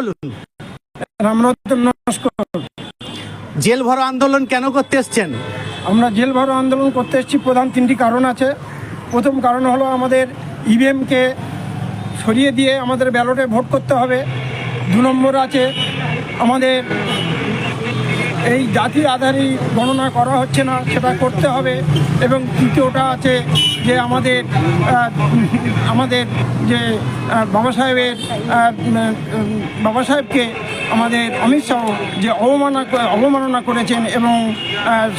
বলুন। রামরতন নস্কর জেল ভরো আন্দোলন কেন করতে এসছেন? আমরা জেল ভরো আন্দোলন করতে এসেছি প্রধান তিনটি কারণ আছে। প্রথম কারণ হলো আমাদের ইভিএমকে সরিয়ে দিয়ে আমাদের ব্যালটে ভোট করতে হবে। দু নম্বর আছে আমাদের এই জাতির আধারে গণনা করা হচ্ছে না সেটা করতে হবে। এবং তৃতীয়টা আছে যে আমাদের আমাদের যে বাবা সাহেবের বাবা সাহেবকে আমাদের অমিত শাহ যে অবমাননা অবমাননা করেছেন এবং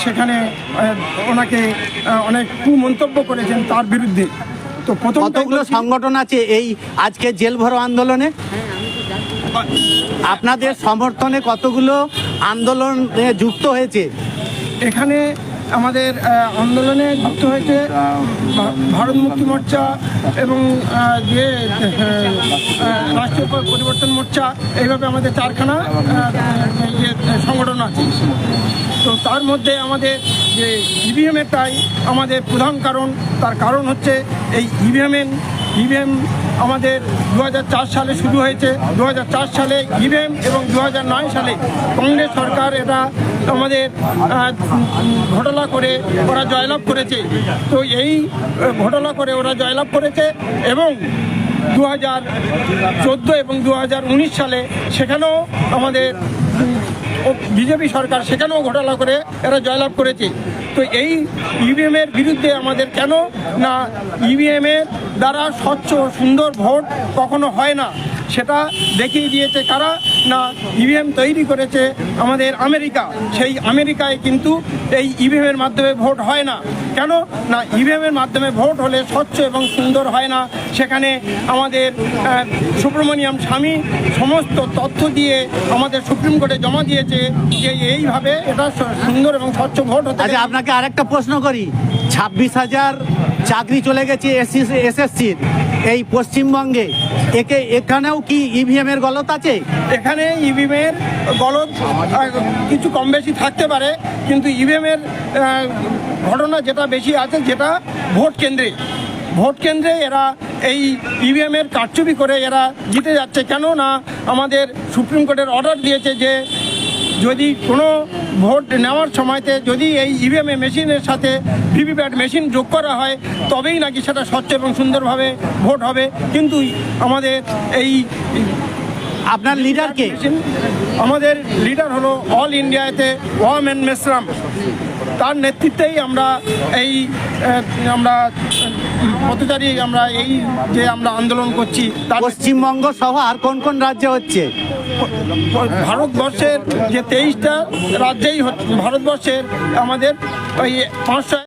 সেখানে ওনাকে অনেক কুমন্তব্য করেছেন তার বিরুদ্ধে। তো প্রথম কতগুলো সংগঠন আছে এই আজকে জেল ভরো আন্দোলনে? আপনাদের সমর্থনে কতগুলো আন্দোলনে যুক্ত হয়েছে? এখানে আমাদের আন্দোলনে যুক্ত হয়েছে ভারত মুক্তি মোর্চা এবং যে রাষ্ট্রীয় পরিবর্তন মোর্চা এইভাবে আমাদের চারখানা ইয়ে, সংগঠন আছে। তো তার মধ্যে আমাদের যে ইভিএমেরটাই আমাদের প্রধান কারণ তার কারণ হচ্ছে এই ইভিএমের ইভিএম আমাদের দু হাজার চার সালে শুরু হয়েছে। দু হাজার চার সালে ইভিএম এবং দু হাজার নয় সালে কংগ্রেস সরকার এটা আমাদের ঘটনা করে ওরা জয়লাভ করেছে। তো এই ঘটনা করে ওরা জয়লাভ করেছে এবং দু হাজার চোদ্দ এবং দু হাজার উনিশ সালে সেখানেও আমাদের বিজেপি সরকার সেখানেও ঘোটালা করে এরা জয়লাভ করেছে। তো এই ইভিএমের বিরুদ্ধে আমাদের কেন না ইভিএমের দ্বারা স্বচ্ছ সুন্দর ভোট কখনো হয় না। সেটা দেখিয়ে দিয়েছে কারা? না ইভিএম তৈরি করেছে আমাদের আমেরিকা। সেই আমেরিকায় কিন্তু এই ইভিএমের মাধ্যমে ভোট হয় না। কেন? না ইভিএমের মাধ্যমে ভোট হলে স্বচ্ছ এবং সুন্দর হয় না। সেখানে আমাদের সুব্রমণিয়াম স্বামী সমস্ত তথ্য দিয়ে আমাদের সুপ্রিম কোর্টে জমা দিয়েছে যে এইভাবে এটা সুন্দর এবং স্বচ্ছ ভোট হতে আচ্ছা আপনাকে আরেকটা প্রশ্ন করি। ছাব্বিশ হাজার চাকরি চলে গেছে এসসি এসএসসির এই পশ্চিমবঙ্গে। একে, এখানেও কি ইভিএম এর গলত আছে? এখানে ইভিএমের গলত কিছু কম বেশি থাকতে পারে, কিন্তু ইভিএমের ঘটনা যেটা বেশি আছে যেটা ভোট কেন্দ্রে। ভোট কেন্দ্রে এরা এই ইভিএমের কারচুপি করে এরা জিতে যাচ্ছে। কেন না আমাদের সুপ্রিম কোর্টের অর্ডার দিয়েছে যে যদি কোনো ভোট নেওয়ার সময়তে যদি এই ইভিএম মেশিনের সাথে ভিভিপ্যাট মেশিন যোগ করা হয় তবেই নাকি সেটা স্বচ্ছ এবং সুন্দরভাবে ভোট হবে। কিন্তু আমাদের এই আপনার লিডারকে আমাদের লিডার হলো অল ইন্ডিয়াতে ওয়ামেন মেসরাম তার নেতৃত্বেই আমরা এই আমরা পথচারী আমরা এই যে আমরা আন্দোলন করছি পশ্চিমবঙ্গ সহ আর কোন কোন রাজ্যে হচ্ছে? ভারতবর্ষের যে তেইশটা রাজ্যেই ভারতবর্ষের আমাদের ওই পাঁচশো